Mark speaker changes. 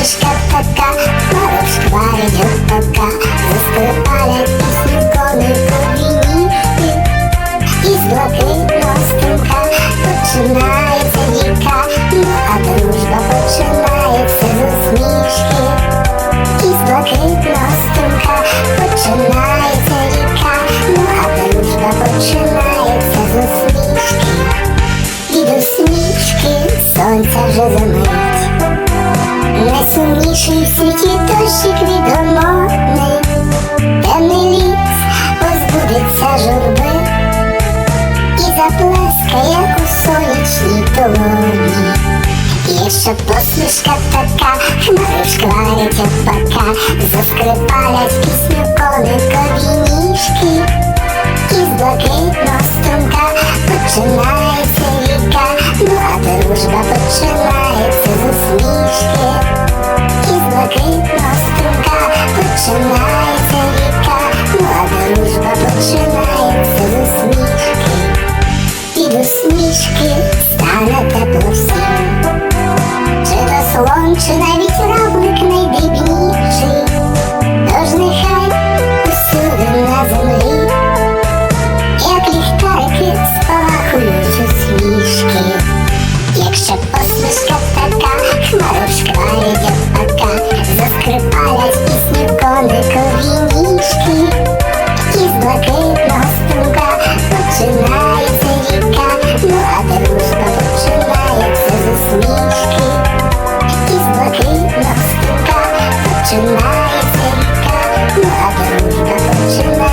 Speaker 1: Снежка пока, пару шкварит пока Заступали песни гоны глубины Из блокнотного струка Починается века Ну а дружба починается с усмешки Из блокнотного струка Починается века Ну а дружба починается с усмешки И до смішки сонце вже замило Найсумніший в світі дощик відгомонний, темний ліс позбудеться журби і заплескає у сонячній долоні. Якщо посмішка така, хмари шкварять пока, заскрипалять пісню коникові ніжки, і з блакитного струмка починається ріка, ну а дружба починається гірка, млада дружба починається з усмішки, і до смішки стане тепло всім, чи то навіть равлик річки, із блакитного струка починає ріка, ну а дорога починає.